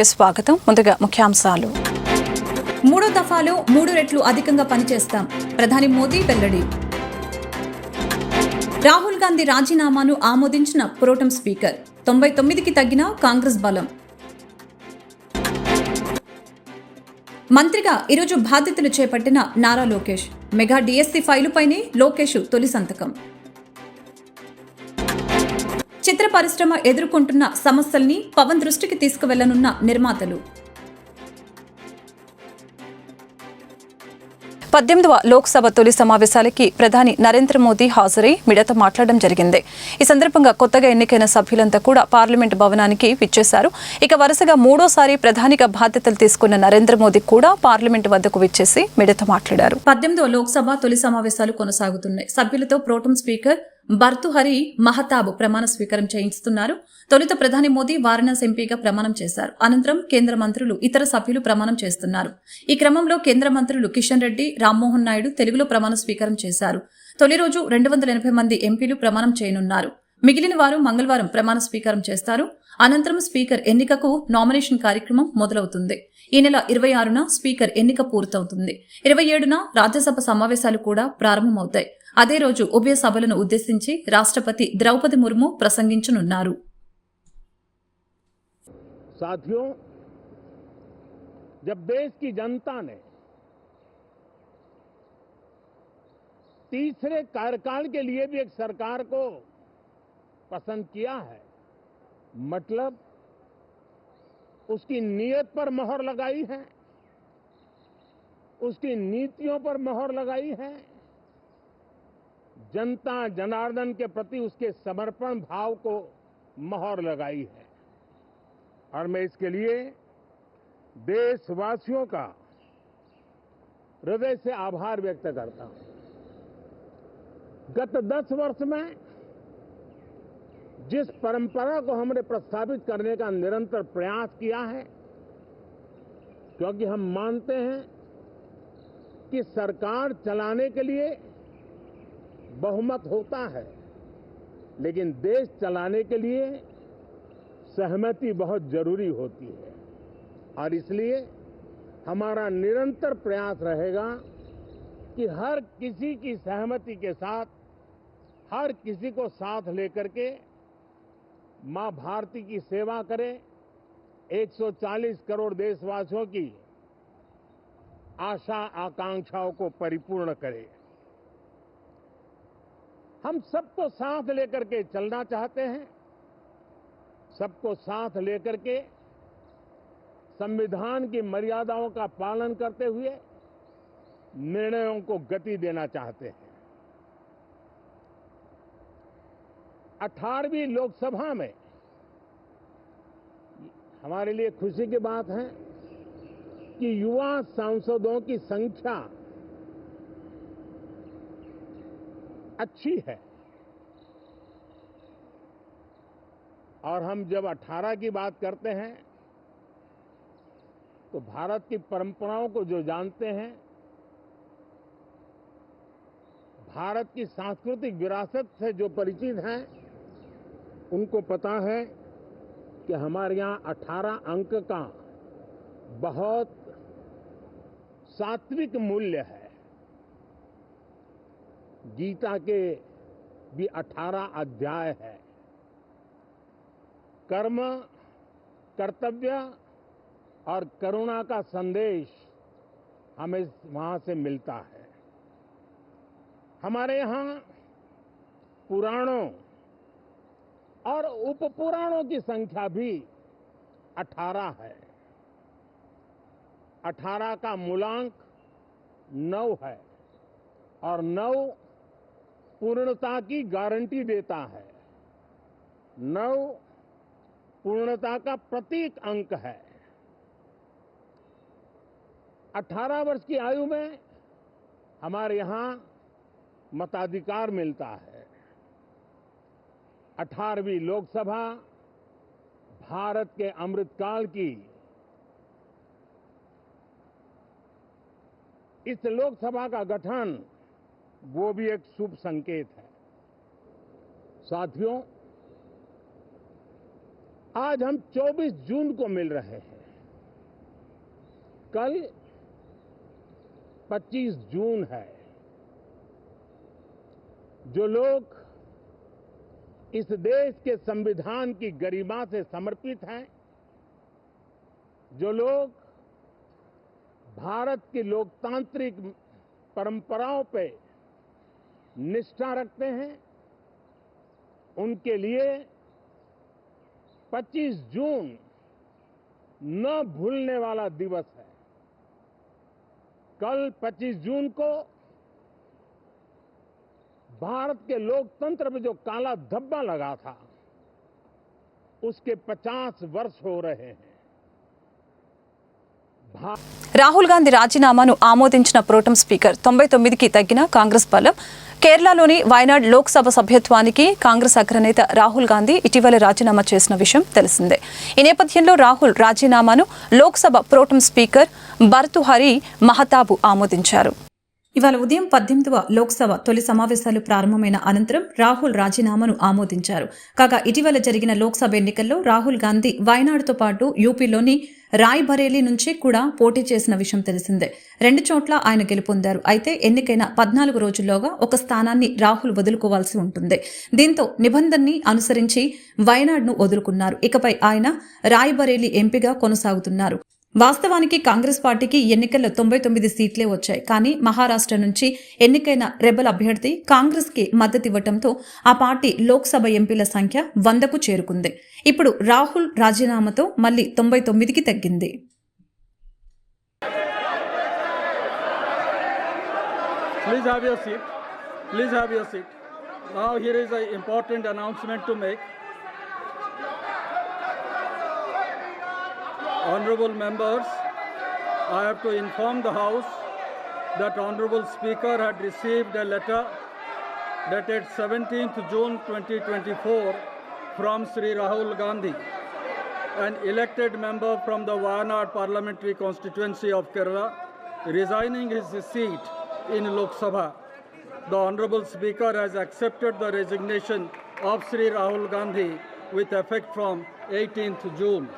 స్వాగతం. ముందుగా ముఖ్యాంశాలు. మూడో దఫాలో మూడు రెట్లు అధికంగా పనిచేస్తాం. ప్రధాని మోదీ వెల్లడి. రాహుల్ గాంధీ రాజీనామాను ఆమోదించిన ప్రోటం స్పీకర్. తొంభై తొమ్మిదికి తగ్గిన కాంగ్రెస్ బలం. మంత్రిగా ఈరోజు బాధ్యతలు చేపట్టిన నారా లోకేష్. మెగా డిఎస్సి ఫైలుపైనే లోకేష్ తొలి సంతకం. చిత్ర పరిశ్రమ ఎదుర్కొంటున్న సమస్యల్ని పవన్ దృష్టికి తీసుకువెళ్ళనున్న నిర్మాతలు. పద్దెనిమిదవ లోక్సభ తొలి సమావేశాలకి ప్రధాని నరేంద్ర మోదీ హాజరై మీడియాతో మాట్లాడడం జరిగింది. ఈ సందర్భంగా కొత్తగా ఎన్నికైన సభ్యులంతా కూడా పార్లమెంట్ భవనానికి విచ్చేశారు. ఇక వరుసగా మూడోసారి ప్రధానిగా బాధ్యతలు తీసుకున్న నరేంద్ర మోదీ కూడా పార్లమెంట్ వద్దకు విచ్చేసి మీడియాతో మాట్లాడారు. పద్దెనిమిదవ లోక్సభ తొలి సమావేశాలు కొనసాగుతున్నాయి. సభ్యులతో ప్రోటం స్పీకర్ భర్తుహరి మహతాబ్ ప్రమాణ స్వీకారం చేయిస్తున్నారు. తొలుత ప్రధాని మోదీ వారణాసి ఎంపీగా ప్రమాణం చేశారు. అనంతరం కేంద్ర మంత్రులు ఇతర సభ్యులు ప్రమాణం చేస్తున్నారు. ఈ క్రమంలో కేంద్ర మంత్రులు కిషన్ రెడ్డి రామ్మోహన్ నాయుడు తెలుగులో ప్రమాణ స్వీకారం చేశారు. తొలి రోజు రెండు వందల ఎనభై మంది ఎంపీలు ప్రమాణం చేయనున్నారు. మిగిలిన వారు మంగళవారం ప్రమాణ స్వీకారం చేస్తారు. అనంతరం స్పీకర్ ఎన్నికకు నామినేషన్ కార్యక్రమం మొదలవుతుంది. ఈ నెల ఇరవై ఆరున స్పీకర్ ఎన్నిక పూర్తవుతుంది. ఇరవై ఏడున రాజ్యసభ సమావేశాలు కూడా ప్రారంభమవుతాయి. అదే రోజు ఉభయ సభలను ఉద్దేశించి రాష్ట్రపతి ద్రౌపది ముర్ము ప్రసంగించనున్నారు साथियों जब देश की जनता ने तीसरे कार्यकाल के लिए भी एक सरकार को पसंद किया है मतलब उसकी नीयत पर मोहर लगाई है उसकी नीतियों पर मोहर लगाई है जनता जनार्दन के प्रति उसके समर्पण भाव को मोहर लगाई है। और मैं इसके लिए देशवासियों का हृदय से आभार व्यक्त करता हूँ। गत दस वर्ष में जिस परंपरा को हमने प्रस्तावित करने का निरंतर प्रयास किया है, क्योंकि हम मानते हैं कि सरकार चलाने के लिए बहुमत होता है। लेकिन देश चलाने के लिए सहमति बहुत ज़रूरी होती है। और इसलिए हमारा निरंतर प्रयास रहेगा कि हर किसी की सहमति के साथ, हर किसी को साथ लेकर के माँ भारती की सेवा करें। 140 करोड़ देशवासियों की आशा आकांक्षाओं को परिपूर्ण करें। हम सबको साथ लेकर के चलना चाहते हैं, सबको साथ लेकर के संविधान की मर्यादाओं का पालन करते हुए निर्णयों को गति देना चाहते हैं। अठारहवीं लोकसभा में हमारे लिए खुशी की बात है कि युवा सांसदों की संख्या अच्छी है। और हम जब 18 की बात करते हैं तो भारत की परंपराओं को जो जानते हैं, भारत की सांस्कृतिक विरासत से जो परिचित हैं, उनको पता है कि हमारे यहाँ 18 अंक का बहुत सात्विक मूल्य है। गीता के भी 18 अध्याय है। कर्म, कर्तव्य और करुणा का संदेश हमें वहाँ से मिलता है। हमारे यहाँ पुराणों और उपपुराणों की संख्या भी 18 है। 18 का मूलांक 9 है और 9 पूर्णता की गारंटी देता है। 9 पूर्णता का प्रतीक अंक है। 18 वर्ष की आयु में हमारे यहाँ मताधिकार मिलता है। 18वीं लोकसभा भारत के अमृतकाल की इस लोकसभा का गठन वो भी एक शुभ संकेत है। साथियों, आज हम 24 जून को मिल रहे हैं। कल 25 जून है। जो लोग इस देश के संविधान की गरिमा से समर्पित हैं, जो लोग भारत की लोकतांत्रिक परंपराओं पे निष्ठा रखते हैं। उनके लिए 25 जून न भूलने वाला दिवस है। कल 25 जून को भारत के लोकतंत्र में जो काला धब्बा लगा था, उसके 50 वर्ष हो रहे हैं। రాహుల్ గాంధీ రాజీనామాను ఆమోదించిన ప్రోటం స్పీకర్ తొంభై తొమ్మిదికి తగ్గిన కాంగ్రెస్ బలం. కేరళలోని వయనాడ్ లోక్సభ సభ్యత్వానికి కాంగ్రెస్ అగ్రనేత రాహుల్ గాంధీ ఇటీవల రాజీనామా చేసిన విషయం తెలిసిందే. ఈ నేపథ్యంలో రాహుల్ రాజీనామాను లోక్సభ ప్రోటం స్పీకర్ భర్తుహరి మహతాబు ఆమోదించారు. ఇవాళ ఉదయం పద్దెనిమిదవ లోక్సభ తొలి సమావేశాలు ప్రారంభమైన అనంతరం రాహుల్ రాజీనామాను ఆమోదించారు. కాగా ఇటీవల జరిగిన లోక్సభ ఎన్నికల్లో రాహుల్ గాంధీ వయనాడుతో పాటు యూపీలోని రాయ్ బరేలీ నుంచి కూడా పోటీ చేసిన విషయం తెలిసిందే. రెండు చోట్ల ఆయన గెలుపొందారు. అయితే ఎన్నికైన పద్నాలుగు రోజుల్లోగా ఒక స్థానాన్ని రాహుల్ వదులుకోవాల్సి ఉంటుంది. దీంతో నిబంధనని అనుసరించి వయనాడ్ను వదులుకున్నారు. ఇకపై ఆయన రాయ్ బరేలీ ఎంపీగా కొనసాగుతున్నారు. వాస్తవానికి కాంగ్రెస్ పార్టీకి ఎన్నికల్లో తొంభై తొమ్మిది సీట్లే వచ్చాయి కానీ మహారాష్ట్ర నుంచి ఎన్నికైన రెబల్ అభ్యర్థి కాంగ్రెస్కి మద్దతివ్వటంతో ఆ పార్టీ లోక్సభ ఎంపీల సంఖ్య వందకు చేరుకుంది ఇప్పుడు రాహుల్ రాజీనామాతో మళ్ళీ తొంభై తొమ్మిదికి తగ్గింది Please have your seat. Please have your seat. Now here is an important announcement to make. Honorable members, I have to inform the House that Honorable Speaker had received a letter dated 17th June 2024 from Sri Rahul Gandhi, an elected member from the Wayanad parliamentary constituency of Kerala, resigning his seat in Lok Sabha. The Honorable Speaker has accepted the resignation of Sri Rahul Gandhi with effect from 18th June.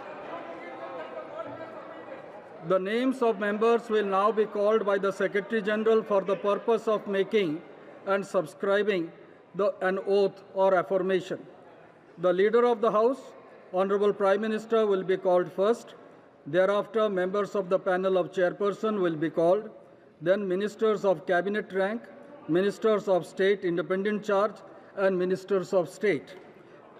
The names of members will now be called by the Secretary General for the purpose of making and subscribing the, an oath or affirmation. The Leader of the House, Honorable Prime Minister, will be called first. Thereafter, members of the panel of chairperson will be called. Then, ministers of cabinet rank, ministers of state independent charge, and ministers of state.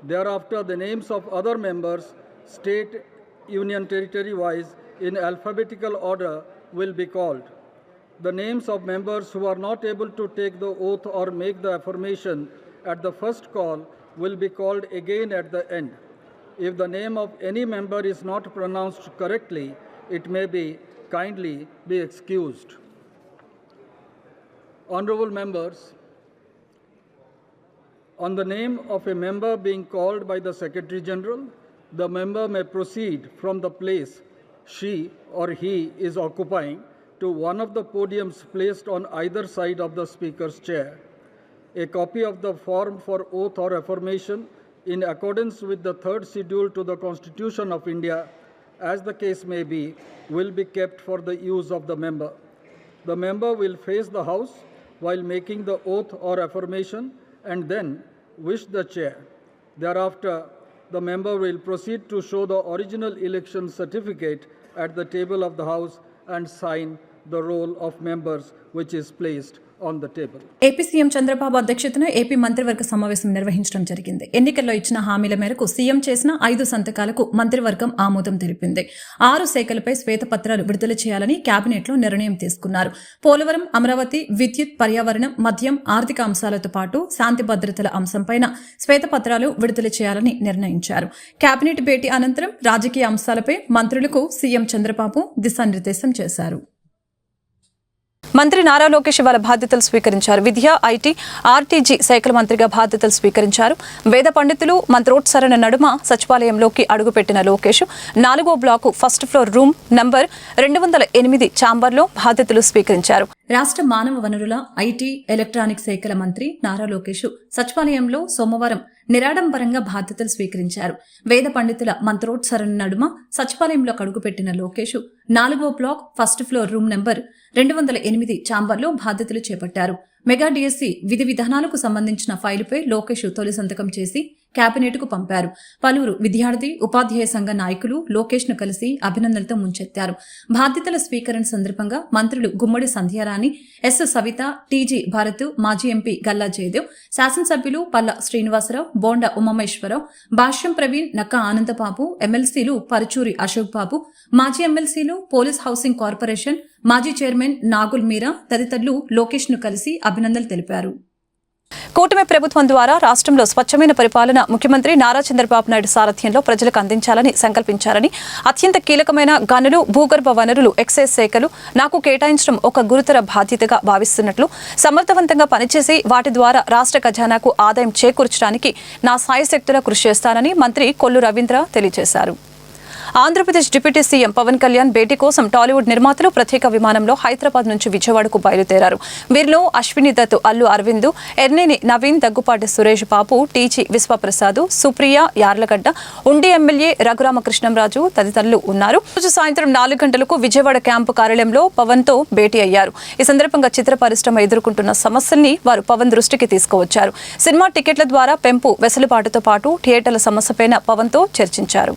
Thereafter, the names of other members, state, union territory wise, in alphabetical order will be called. The names of members who are not able to take the oath or make the affirmation at the first call will be called again at the end. If the name of any member is not pronounced correctly, it may be kindly be excused. Honorable members, on the name of a member being called by the Secretary General, the member may proceed from the place she or he is occupying to one of the podiums placed on either side of the Speaker's chair. A copy of the form for oath or affirmation in accordance with the third schedule to the Constitution of India, as the case may be, will be kept for the use of the member. The member will face the House while making the oath or affirmation and then wish the chair. Thereafter, the member will proceed to show the original election certificate at the table of the House and sign the roll of members which is placed on the table. AP CM Chandrababu అధ్యక్షతన AP మంత్రివర్గ సమావేశం నిర్వహించడం జరిగింది. ఎన్నికల్లో ఇచ్చిన హామీల మేరకు CM చేసిన ఐదు సంతకాలకు మంత్రివర్గం ఆమోదం తెలిపింది. ఆరు శాఖలపై శ్వేతపత్రాలు విడుదల చేయాలని కేబినెట్లో నిర్ణయం తీసుకున్నారు. పోలవరం అమరావతి విద్యుత్ పర్యావరణం మద్యం ఆర్థిక అంశాలతో పాటు శాంతి భద్రతల అంశంపైన శ్వేతపత్రాలు విడుదల చేయాలని నిర్ణయించారు. కేబినెట్ భేటీ అనంతరం రాజకీయ అంశాలపై మంత్రులకు సీఎం చంద్రబాబు దిశానిర్దేశం చేశారు. మంత్రి నారా లోకేష్ ఇవాళ బాధ్యతలు స్వీకరించారు. విద్య ఐటీ ఆర్టీజీ శాఖల మంత్రిగా బాధ్యతలు స్వీకరించారు. వేద పండితులు మంత్రోత్సరణ నడుమ సచివాలయంలోకి అడుగుపెట్టిన లోకేష్ నాలుగో block first floor room number రెండు వందల ఎనిమిది ఛాంబర్లో బాధ్యతలు స్వీకరించారు. రాష్ట్ర మానవ వనరుల ఐటీ ఎలక్ట్రానిక్ శాఖల మంత్రి నారా లోకేష్ సచివాలయంలో సోమవారం నిరాడంబరంగా బాధ్యతలు స్వీకరించారు. వేద పండితుల మంత్రోత్సరణ నడుమ సచివాలయంలో కడుగుపెట్టిన లోకేష్ నాలుగో block first floor room number రెండు వందల ఎనిమిది ఛాంబర్లో బాధ్యతలు చేపట్టారు. మెగా డిఎస్సి విధి విధానాలకు సంబంధించిన ఫైలుపై లోకేష్ తొలి సంతకం చేసి కేబినెట్కు పంపారు. పలువురు విద్యార్థి ఉపాధ్యాయ సంఘ నాయకులు లోకేష్ను కలిసి అభినందనలతో ముంచెత్తారు. బాధ్యతల స్వీకరణ సందర్భంగా మంత్రులు గుమ్మడి సంధ్యారాణి ఎస్. సవిత టీజీ భారత్ మాజీ ఎంపీ గల్లా జయదేవ్ శాసనసభ్యులు పల్ల శ్రీనివాసరావు బోండా ఉమామేశ్వరరావు భాష్యం ప్రవీణ్ నక్కా ఆనందబాబు ఎమ్మెల్సీలు పరుచూరి అశోక్ బాబు మాజీ ఎమ్మెల్సీలు పోలీస్ హౌసింగ్ కార్పొరేషన్ మాజీ చైర్మన్ నాగుల్ మీరా తదితరులు లోకేష్ను కలిసి అభినందనలు తెలిపారు. కూటమి ప్రభుత్వం ద్వారా రాష్ట్రంలో స్వచ్ఛమైన పరిపాలన ముఖ్యమంత్రి నారా చంద్రబాబు నాయుడు సారథ్యంలో ప్రజలకు అందించాలని సంకల్పించారని అత్యంత కీలకమైన గనులు భూగర్భ వనరులు ఎక్సైజ్ శాఖలు నాకు కేటాయించడం ఒక గురుతర బాధ్యతగా భావిస్తున్నట్లు సమర్థవంతంగా పనిచేసి వాటి ద్వారా రాష్ట్ర ఖజానాకు ఆదాయం చేకూర్చడానికి నా సాయశక్తుల కృషి చేస్తానని మంత్రి కొల్లు రవీంద్ర తెలియజేశారు. ఆంధ్రప్రదేశ్ డిప్యూటీ సీఎం పవన్ కళ్యాణ్ భేటీ కోసం టాలీవుడ్ నిర్మాతలు ప్రత్యేక విమానంలో హైదరాబాద్ నుంచి విజయవాడకు బయలుదేరారు. వీరిలో అశ్విని దత్ అల్లు అరవింద్ ఎర్నేని నవీన్ దగ్గుపాటి సురేష్ బాబు టీజీ విశ్వప్రసాద్ సుప్రియ యార్లగడ్డ ఉండి ఎమ్మెల్యే రఘురామకృష్ణంరాజు తదితరులు ఉన్నారు. రోజు సాయంత్రం నాలుగు గంటలకు విజయవాడ క్యాంపు కార్యాలయంలో పవన్తో భేటీ అయ్యారు. ఈ సందర్భంగా చిత్ర పరిశ్రమ ఎదుర్కొంటున్న సమస్యల్ని వారు పవన్ దృష్టికి తీసుకువచ్చారు. సినిమా టికెట్ల ద్వారా పెంపు వెసులుబాటుతో పాటు థియేటర్ల సమస్యపైన పవన్తో చర్చించారు.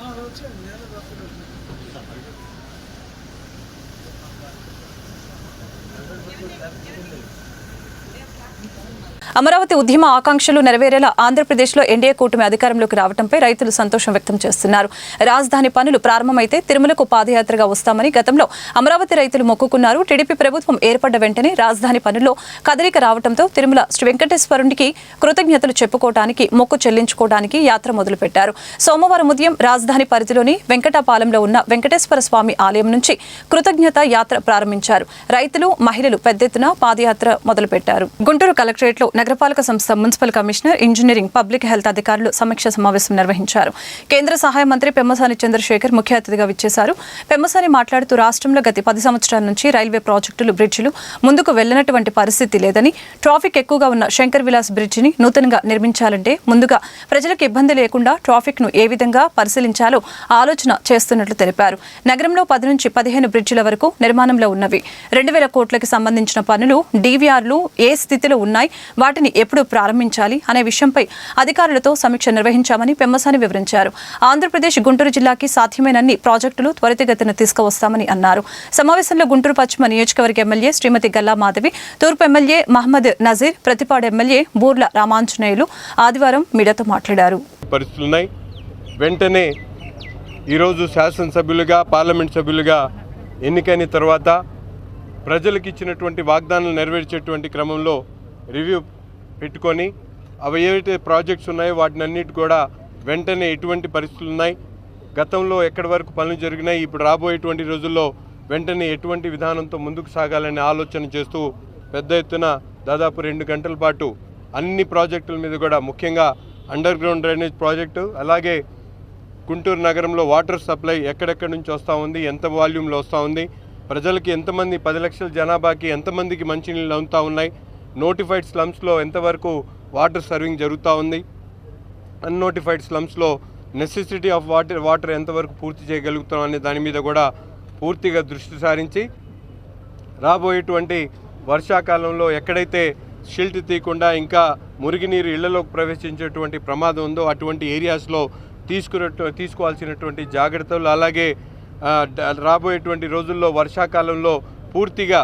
হচ্ছে అమరావతి ఉద్యమ ఆకాంక్షలు నెరవేరేలా ఆంధ్రప్రదేశ్లో ఎన్డీఏ కూటమి అధికారంలోకి రావడంపై రైతులు సంతోషం వ్యక్తం చేస్తున్నారు. రాజధాని పనులు ప్రారంభమైతే తిరుమలకు పాదయాత్రగా వస్తామని గతంలో అమరావతి రైతులు మొక్కుకున్నారు. టీడీపీ ప్రభుత్వం ఏర్పడ్డ వెంటనే రాజధాని పనుల్లో కదలిక రావడంతో తిరుమల శ్రీ వెంకటేశ్వరునికి కృతజ్ఞతలు చెప్పుకోవడానికి మొక్కు చెల్లించుకోవడానికి యాత్ర మొదలుపెట్టారు. సోమవారం ఉదయం రాజధాని పరిధిలోని వెంకటాపాలెంలో ఉన్న వెంకటేశ్వర స్వామి ఆలయం నుంచి కృతజ్ఞత యాత్ర ప్రారంభించారు. రైతులు మహిళలు పెద్ద ఎత్తున పాదయాత్ర మొదలుపెట్టారు. గుంటూరు కలెక్టరేట్లో నగరపాలక సంస్థ municipal commissioner engineering public health అధికారులు సమీక్ష సమావేశం నిర్వహించారు. కేంద్ర సహాయ మంత్రి పెమ్మసాని చంద్రశేఖర్ ముఖ్య అతిథిగా విచ్చేశారు. పెమ్మసాని మాట్లాడుతూ రాష్ట్రంలో గత పది సంవత్సరాల నుంచి రైల్వే ప్రాజెక్టులు బ్రిడ్జిలు ముందుకు వెళ్ళినటువంటి పరిస్థితి లేదని ట్రాఫిక్ ఎక్కువగా ఉన్న శంకర్ విలాస్ బ్రిడ్జిని నూతనంగా నిర్మించాలంటే ముందుగా ప్రజలకు ఇబ్బంది లేకుండా ట్రాఫిక్ను ఏ విధంగా పరిశీలించాలో ఆలోచన చేస్తున్నట్లు తెలిపారు. నగరంలో పది నుంచి పదిహేను బ్రిడ్జిల వరకు నిర్మాణంలో ఉన్నవి. రెండు వేల కోట్లకు సంబంధించిన పనులు డీవీఆర్లు ఏ స్థితిలో ఉన్నాయి? వాటిని ఎప్పుడు ప్రారంభించాలి అనే విషయంపై అధికారులతో సమీక్ష నిర్వహించామని పెమ్మసాని వివరించారు. ఆంధ్రప్రదేశ్ గుంటూరు జిల్లాకి సాధ్యమైనన్ని ప్రాజెక్టులు త్వరితగతిన తీసుకువస్తామని అన్నారు. సమావేశంలో గుంటూరు పశ్చిమ నియోజకవర్గ ఎమ్మెల్యే శ్రీమతి గల్లా మాధవి తూర్పు ఎమ్మెల్యే మహమ్మద్ నజీర్ ప్రతిపాడు ఎమ్మెల్యే బూర్ల రామాంజనేయులు ఆదివారం మీడియాతో మాట్లాడారు. పరిస్థితులు వెంటనే ఈరోజు శాసనసభ్యులుగా పార్లమెంట్ సభ్యులుగా ఎన్నికైన తర్వాత ప్రజలకు ఇచ్చినటువంటి వాగ్దానాలు నెరవేర్చేటువంటి క్రమంలో రివ్యూ పెట్టుకొని అవి ఏవైతే ప్రాజెక్ట్స్ ఉన్నాయో వాటిని అన్నిటి కూడా వెంటనే ఎటువంటి పరిస్థితులు ఉన్నాయి? గతంలో ఎక్కడి వరకు పనులు జరిగినాయి? ఇప్పుడు రాబోయేటువంటి రోజుల్లో వెంటనే ఎటువంటి విధానంతో ముందుకు సాగాలనే ఆలోచన చేస్తూ పెద్ద ఎత్తున దాదాపు రెండు గంటల పాటు అన్ని ప్రాజెక్టుల మీద కూడా ముఖ్యంగా అండర్ గ్రౌండ్ డ్రైనేజ్ ప్రాజెక్టు అలాగే గుంటూరు నగరంలో వాటర్ సప్లై ఎక్కడెక్కడి నుంచి వస్తూ ఉంది? ఎంత వాల్యూమ్లో వస్తూ ఉంది? ప్రజలకి ఎంతమంది పది లక్షల జనాభాకి ఎంతమందికి మంచినీళ్ళు అందుతూ ఉన్నాయి? నోటిఫైడ్ స్లమ్స్లో ఎంతవరకు వాటర్ సర్వింగ్ జరుగుతూ ఉంది? అన్నోటిఫైడ్ స్లమ్స్లో నెసెసిటీ ఆఫ్ వాటర్ వాటర్ ఎంతవరకు పూర్తి చేయగలుగుతాం అనే దాని మీద కూడా పూర్తిగా దృష్టి సారించి రాబోయేటువంటి వర్షాకాలంలో ఎక్కడైతే షిల్ట్ తీయకుండా ఇంకా మురిగినీరు ఇళ్ళలోకి ప్రవేశించేటువంటి ప్రమాదం ఉందో అటువంటి ఏరియాస్లో తీసుకున్న తీసుకోవాల్సినటువంటి జాగ్రత్తలు అలాగే రాబోయేటువంటి రోజుల్లో వర్షాకాలంలో పూర్తిగా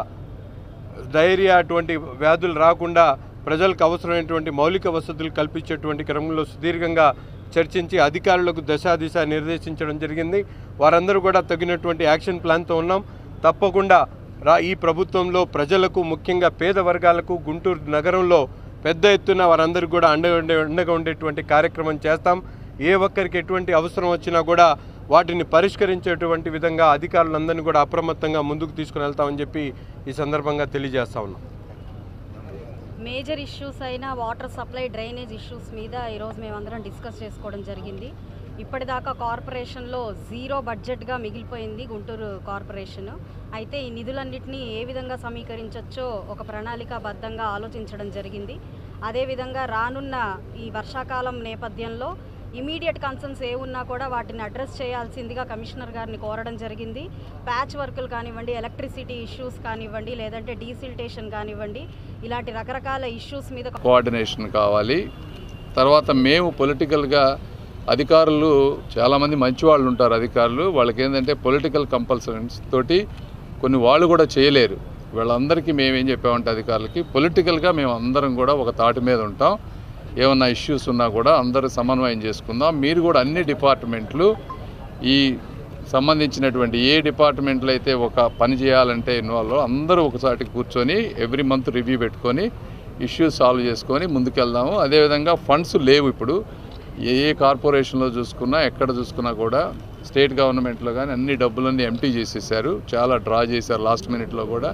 డైరియా అటువంటి వ్యాధులు రాకుండా ప్రజలకు అవసరమైనటువంటి మౌలిక వసతులు కల్పించేటువంటి క్రమంలో సుదీర్ఘంగా చర్చించి అధికారులకు దశా దిశ నిర్దేశించడం జరిగింది. వారందరూ కూడా తగినటువంటి యాక్షన్ ప్లాన్తో ఉన్నాం. తప్పకుండా రా ఈ ప్రభుత్వంలో ప్రజలకు ముఖ్యంగా పేద వర్గాలకు గుంటూరు నగరంలో పెద్ద ఎత్తున వారందరికీ కూడా అండగా ఉండే అండగా ఉండేటువంటి కార్యక్రమం చేస్తాం. ఏ ఒక్కరికి ఎటువంటి అవసరం వచ్చినా కూడా వాటిని పరిష్కరించేటువంటి విధంగా అధికారులందరినీ కూడా అప్రమత్తంగా ముందుకు తీసుకుని వెళ్తామని చెప్పి ఈ సందర్భంగా తెలియజేస్తా ఉన్నాం. మేజర్ ఇష్యూస్ అయిన వాటర్ సప్లై డ్రైనేజ్ ఇష్యూస్ మీద ఈరోజు మేమందరం డిస్కస్ చేసుకోవడం జరిగింది. ఇప్పటిదాకా కార్పొరేషన్లో జీరో బడ్జెట్గా మిగిలిపోయింది గుంటూరు కార్పొరేషన్. అయితే ఈ నిధులన్నింటినీ ఏ విధంగా సమీకరించవచ్చో ఒక ప్రణాళికాబద్ధంగా ఆలోచించడం జరిగింది. అదేవిధంగా రానున్న ఈ వర్షాకాలం నేపథ్యంలో ఇమీడియట్ కన్సర్న్స్ ఏ ఉన్నా కూడా వాటిని అడ్రస్ చేయాల్సిందిగా కమిషనర్ గారిని కోరడం జరిగింది. ప్యాచ్ వర్కులు కానివ్వండి ఎలక్ట్రిసిటీ ఇష్యూస్ కానివ్వండి లేదంటే డీసిల్టేషన్ కానివ్వండి ఇలాంటి రకరకాల ఇష్యూస్ మీద కోఆర్డినేషన్ కావాలి. తర్వాత మేము పొలిటికల్గా అధికారులు చాలామంది మంచి వాళ్ళు ఉంటారు అధికారులు. వాళ్ళకి ఏంటంటే పొలిటికల్ కంపల్సరీస్ తోటి కొన్ని వాళ్ళు కూడా చేయలేరు. వీళ్ళందరికీ మేమేం చెప్పామంటే అధికారులకి పొలిటికల్గా మేము అందరం కూడా ఒక తాటి మీద ఉంటాం. ఏమన్నా ఇష్యూస్ ఉన్నా కూడా అందరూ సమన్వయం చేసుకుందాం. మీరు కూడా అన్ని డిపార్ట్మెంట్లు ఈ సంబంధించినటువంటి ఏ డిపార్ట్మెంట్లో అయితే ఒక పని చేయాలంటే ఇన్వాల్వ్ అందరూ ఒకసారి కూర్చొని ఎవ్రీ మంత్ రివ్యూ పెట్టుకొని ఇష్యూస్ సాల్వ్ చేసుకొని ముందుకెళ్దాము. అదేవిధంగా ఫండ్స్ లేవు ఇప్పుడు. ఏ ఏ కార్పొరేషన్లో చూసుకున్నా ఎక్కడ చూసుకున్నా కూడా స్టేట్ గవర్నమెంట్లో కానీ అన్ని డబ్బులన్నీ ఎంటీ చేసేసారు. చాలా డ్రా చేశారు లాస్ట్ మినిట్లో కూడా.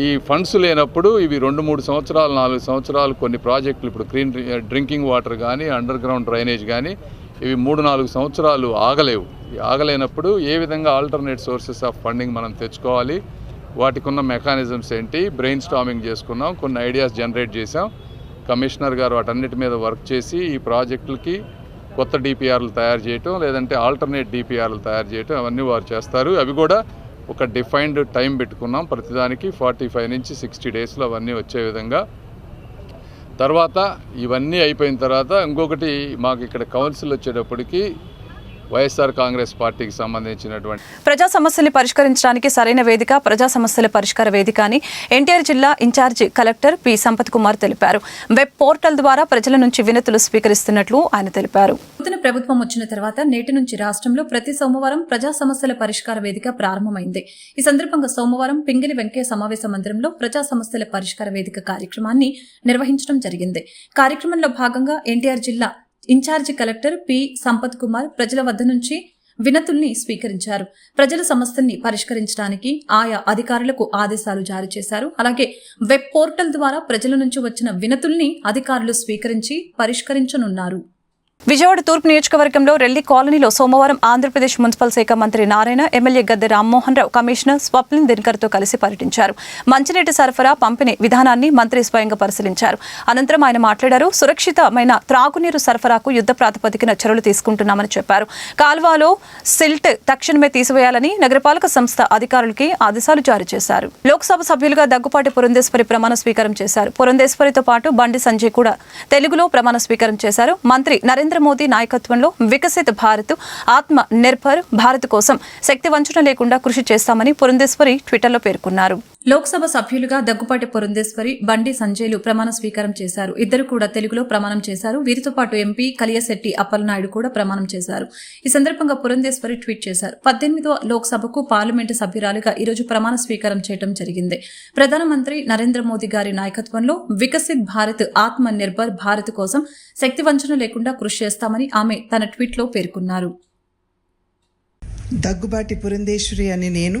ఈ ఫండ్స్ లేనప్పుడు ఇవి రెండు మూడు సంవత్సరాలు నాలుగు సంవత్సరాలు కొన్ని ప్రాజెక్టులు ఇప్పుడు క్లీన్ డ్రింకింగ్ వాటర్ కానీ అండర్ గ్రౌండ్ డ్రైనేజ్ కానీ ఇవి మూడు నాలుగు సంవత్సరాలు ఆగలేవు. ఆగలేనప్పుడు ఏ విధంగా ఆల్టర్నేట్ సోర్సెస్ ఆఫ్ ఫండింగ్ మనం తెచ్చుకోవాలి వాటికి ఉన్న మెకానిజమ్స్ ఏంటి బ్రెయిన్ స్టామింగ్ చేసుకున్నాం కొన్ని ఐడియాస్ జనరేట్ చేసాం కమిషనర్ గారు వాటన్నిటి మీద వర్క్ చేసి ఈ ప్రాజెక్టులకి కొత్త డిపిఆర్లు తయారు చేయటం లేదంటే ఆల్టర్నేట్ డిపిఆర్లు తయారు చేయటం అవన్నీ వారు చేస్తారు. అవి కూడా ఒక డిఫైన్డ్ టైం పెట్టుకున్నాం. ప్రతిదానికి ఫార్టీ ఫైవ్ నుంచి సిక్స్టీ డేస్లో అవన్నీ వచ్చే విధంగా. తర్వాత ఇవన్నీ అయిపోయిన తర్వాత ఇంకొకటి మాకు ఇక్కడ కౌన్సిల్ వచ్చేటప్పటికి వైఎస్ఆర్ కాంగ్రెస్ పార్టీకి సంబంధించినటువంటి ప్రజా సమస్యల్ని పరిష్కరించడానికి సరైన వేదిక ప్రజా సమస్యల పరిష్కార వేదిక అని ఎన్టీఆర్ జిల్లా incharge collector P Sampath Kumar తెలిపారు. వెబ్ పోర్టల్ ద్వారా ప్రజల నుంచి వినతులు స్వీకరిస్తున్నట్లు ఆయన తెలిపారు. నూతన ప్రభుత్వం వచ్చిన తర్వాత నేటి నుంచి రాష్ట్రంలో ప్రతి సోమవారం ప్రజా సమస్యల పరిష్కార వేదిక ప్రారంభమైంది. ఈ సందర్భంగా సోమవారం పింగిలి వెంకయ్య సమావేశ మందిరంలో ప్రజా సమస్యల పరిష్కార వేదిక కార్యక్రమాన్ని నిర్వహించడం జరిగింది. కార్యక్రమంలో భాగంగా ఎన్టీఆర్ జిల్లా incharge collector P Sampath Kumar ప్రజల వద్ద నుంచి వినతుల్ని స్వీకరించారు. ప్రజల సమస్యల్ని పరిష్కరించడానికి ఆయా అధికారులకు ఆదేశాలు జారీ చేశారు. అలాగే వెబ్ పోర్టల్ ద్వారా ప్రజల నుంచి వచ్చిన వినతుల్ని అధికారులు స్వీకరించి పరిష్కరించనున్నారు. విజయవాడ తూర్పు నియోజకవర్గంలో రెల్లి కాలనీలో సోమవారం ఆంధ్రప్రదేశ్ మున్సిపల్ శాఖ మంత్రి నారాయణ ఎమ్మెల్యే గద్దె రామ్మోహన్ రావు కమిషనర్ స్వప్నిల్ దినకర్తో కలిసి పర్యటించారు. మంచినీటి సరఫరా పంపిణీ విధానాన్ని మంత్రి స్వయంగా పరిశీలించారు. అనంతరం ఆయన మాట్లాడారు సురక్షితమైన త్రాగునీరు సరఫరాకు యుద్ధ ప్రాతిపదికన చర్యలు తీసుకుంటున్నామని చెప్పారు. కాల్వాలో సిల్ట్ తక్షణమే తీసివేయాలని నగరపాలక సంస్థ అధికారులకి ఆదేశాలు జారీ చేశారు. లోక్సభ సభ్యులుగా దగ్గుపాటి పురంధేశ్వరి ప్రమాణ స్వీకారం చేశారు. పురంధేశ్వరితో పాటు బండి సంజయ్ కూడా తెలుగులో ప్రమాణ స్వీకారం చేశారు. మంత్రి నరేంద్ర నరేంద్ర మోదీ నాయకత్వంలో వికసిత భారత్ ఆత్మ నిర్భర్ భారత్ కోసం శక్తి వంచన లేకుండా కృషి చేస్తామని పురంధేశ్వరి ట్విట్టర్లో పేర్కొన్నారు. లోక్సభ సభ్యులుగా దగ్గుపాటి పురంధేశ్వరి బండి సంజయ్లు ప్రమాణ స్వీకారం చేశారు. ఇద్దరు కూడా తెలుగులో ప్రమాణం చేశారు. వీరితో పాటు ఎంపీ కలియశెట్టి అప్పలనాయుడు కూడా ప్రమాణం చేశారు. ఈ సందర్భంగా పురంధేశ్వరి ట్వీట్ చేశారు. పద్దెనిమిదో లోక్సభకు పార్లమెంటు సభ్యురాలుగా ఈరోజు ప్రమాణ స్వీకారం చేయడం జరిగింది. ప్రధానమంత్రి నరేంద్ర మోదీ గారి నాయకత్వంలో వికసిత్ భారత్ ఆత్మ నిర్భర్ భారత్ కోసం శక్తి వంచన లేకుండా కృషి చేస్తామని ఆమె తన ట్వీట్లో పేర్కొన్నారు. దగ్గుబాటి పురంధేశ్వరి అని నేను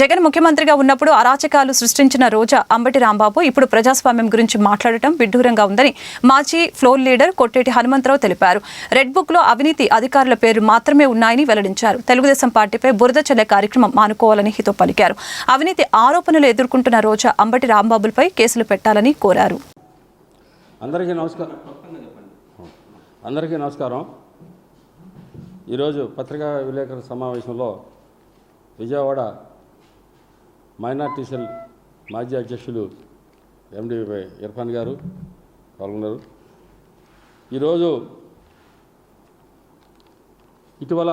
జగన్ ముఖ్యమంత్రిగా ఉన్నప్పుడు అరాచకాలు సృష్టించిన రోజా అంబటి రాంబాబు ఇప్పుడు ప్రజాస్వామ్యం గురించి మాట్లాడటం విడ్డూరంగా ఉందని మాజీ ఫ్లోర్ లీడర్ కొట్టేటి హనుమంతరావు తెలిపారు. రెడ్ బుక్లో అవినీతి అధికారుల పేరు మాత్రమే ఉన్నాయని వెల్లడించారు. తెలుగుదేశం పార్టీపై బురద చల్లే కార్యక్రమం మానుకోవాలని హితో పలికారు. అవినీతి ఆరోపణలు ఎదుర్కొంటున్న రోజా అంబటి రాంబాబులపై కేసులు పెట్టాలని కోరారు. అందరికీ నమస్కారం. అందరికీ నమస్కారం. ఈరోజు పత్రికా విలేకరుల సమావేశంలో విజయవాడ మైనార్టీ సెల్ మాజీ అధ్యక్షులు ఎండి ఇర్ఫాన్ గారు పాల్గొన్నారు. ఈరోజు ఇటీవల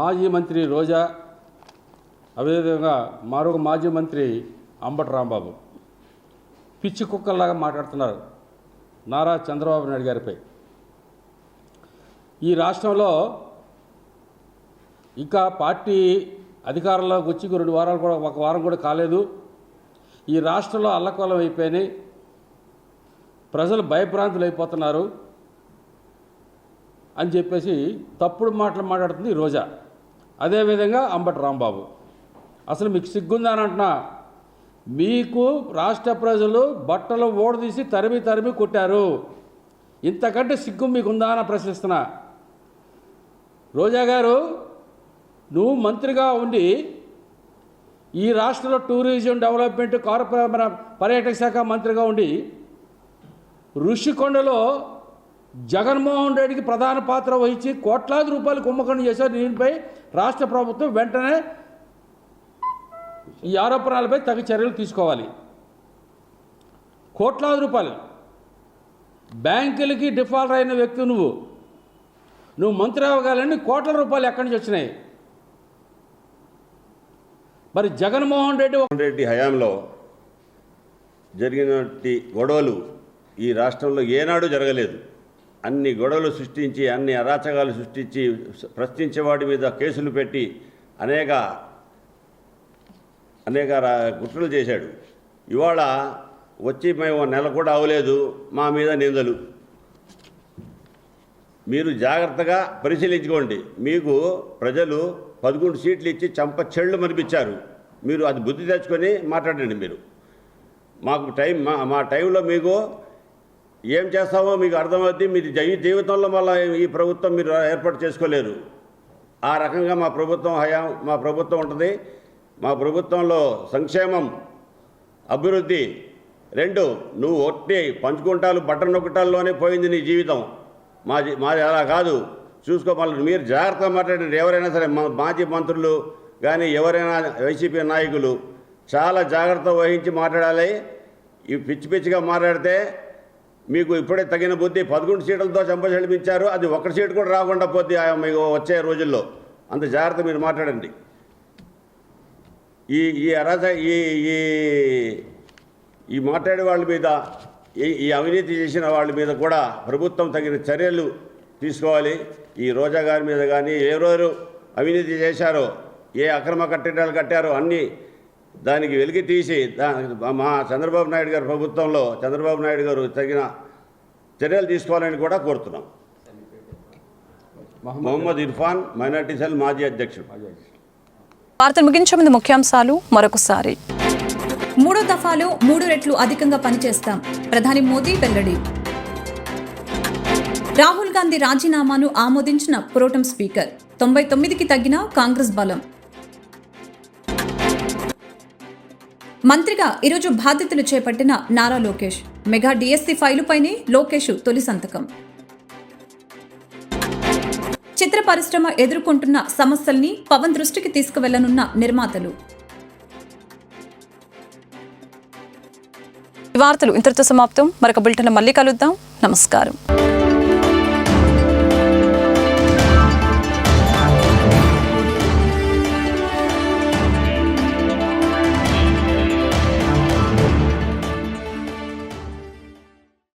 మాజీ మంత్రి రోజా అదేవిధంగా మరొక మాజీ మంత్రి అంబటి రాంబాబు పిచ్చి కుక్కల్లాగా మాట్లాడుతున్నారు నారా చంద్రబాబు నాయుడు గారిపై. ఈ రాష్ట్రంలో ఇంకా పార్టీ అధికారంలోకి వచ్చి రెండు వారాలు కూడా ఒక వారం కూడా కాలేదు. ఈ రాష్ట్రంలో అల్లకొల్లం అయిపోయినాయి. ప్రజలు భయభ్రాంతులు అయిపోతున్నారు. అని చెప్పేసి తప్పుడు మాటలు మాట్లాడుతుంది రోజా. అదేవిధంగా అంబటి రాంబాబు. అసలు మీకు సిగ్గుందని అంటున్నా. మీకు రాష్ట్ర ప్రజలు బట్టలు ఓడదీసి తరిమి తరిమి కొట్టారు. ఇంతకంటే సిగ్గు మీకుందా అని ప్రశ్నిస్తున్నా. రోజా గారు నువ్వు మంత్రిగా ఉండి ఈ రాష్ట్రంలో టూరిజం డెవలప్మెంట్ కార్పొరే పర్యాటక శాఖ మంత్రిగా ఉండి ఋషికొండలో జగన్మోహన్ రెడ్డికి ప్రధాన పాత్ర వహించి కోట్లాది రూపాయలు కుంభకం చేశారు. దీనిపై రాష్ట్ర ప్రభుత్వం వెంటనే ఈ ఆరోపణలపై తగు చర్యలు తీసుకోవాలి. కోట్లాది రూపాయలు. బ్యాంకులకి డిఫాల్ట్ అయిన వ్యక్తి నువ్వు. నువ్వు మంత్రి అవ్వగాలని కోట్ల రూపాయలు ఎక్కడి నుంచి వచ్చినాయి? మరి జగన్మోహన్ రెడ్డి రెడ్డి హయాంలో జరిగినటువంటి గొడవలు ఈ రాష్ట్రంలో ఏనాడు జరగలేదు. అన్ని గొడవలు సృష్టించి అన్ని అరాచకాలు సృష్టించి ప్రశ్నించేవాడి మీద కేసులు పెట్టి అనేక అనేక రా- కుట్రలు చేశాడు. ఇవాళ వచ్చి మేము నెల కూడా అవలేదు మా మీద నిందలు. మీరు జాగ్రత్తగా పరిశీలించుకోండి. మీకు ప్రజలు పదకొండు సీట్లు ఇచ్చి చంప చెళ్ళు మనిపించారు మీరు అది బుద్ధి తెచ్చుకొని మాట్లాడండి మీరు. మాకు టైం మా మా టైంలో మీకు ఏం చేస్తామో మీకు అర్థమవుద్ది. మీరు జై జీవితంలో మళ్ళీ ఈ ప్రభుత్వం మీరు ఏర్పాటు చేసుకోలేరు. ఆ రకంగా మా ప్రభుత్వం హయాం మా ప్రభుత్వం ఉంటుంది. మా ప్రభుత్వంలో సంక్షేమం అభివృద్ధి రెండు నువ్వు ఒట్టి పంచుకుంటాలు బట్టలు నొక్కటాల్లోనే పోయింది నీ జీవితం. మాది మాది అలా కాదు. చూసుకో మళ్ళీ మీరు జాగ్రత్తగా మాట్లాడండి. ఎవరైనా సరే మా మాజీ మంత్రులు కానీ ఎవరైనా వైసీపీ నాయకులు చాలా జాగ్రత్త వహించి మాట్లాడాలి. ఈ పిచ్చి పిచ్చిగా మాట్లాడితే మీకు ఇప్పుడే తగిన బుద్ధి పదకొండు సీట్లతో చంపచెడిపించారు అది ఒక్క సీటు కూడా రాకుండా పోద్ది మీకు వచ్చే రోజుల్లో. అంత జాగ్రత్త మీరు మాట్లాడండి. ఈ ఈ అరాచ ఈ ఈ ఈ మాట్లాడే వాళ్ళ మీద ఈ అవినీతి చేసిన వాళ్ళ మీద కూడా ప్రభుత్వం తగిన చర్యలు తీసుకోవాలి. ఈ రోజా గారి మీద కానీ ఎవరెవరు అవినీతి చేశారో ఏ అక్రమ కట్టడాలు కట్టారో అన్నీ దానికి వెలికి తీసి మా చంద్రబాబు నాయుడు గారి ప్రభుత్వంలో చంద్రబాబు నాయుడు గారు తగిన చర్యలు తీసుకోవాలని కూడా కోరుతున్నాం. మొహమ్మద్ ఇర్ఫాన్ మైనార్టీ సెల్ మాజీ అధ్యక్షుడు. వార్తలు ముగించే ముందు ముఖ్యాంశాలు మరొకసారి. మూడో దఫాలో మూడు రెట్లు అధికంగా పనిచేస్తాం. ప్రధాని మోదీ వెల్లడి. రాహుల్ గాంధీ రాజీనామాను ఆమోదించిన ప్రోటం స్పీకర్. తొంభై తొమ్మిదికి తగ్గిన కాంగ్రెస్ బలం. మంత్రిగా ఈరోజు బాధ్యతలు చేపట్టిన నారా లోకేష్. మెగా డిఎస్సి ఫైలుపైనే లోకేష్ తొలి సంతకం. చిత్ర పరిశ్రమ ఎదుర్కొంటున్న సమస్యల్ని పవన్ దృష్టికి తీసుకువెళ్ళనున్న నిర్మాతలు. వార్తలు ఇంతటితో సమాప్తం. మరొక బులెటిన్ మళ్ళీ కలుద్దాం. నమస్కారం.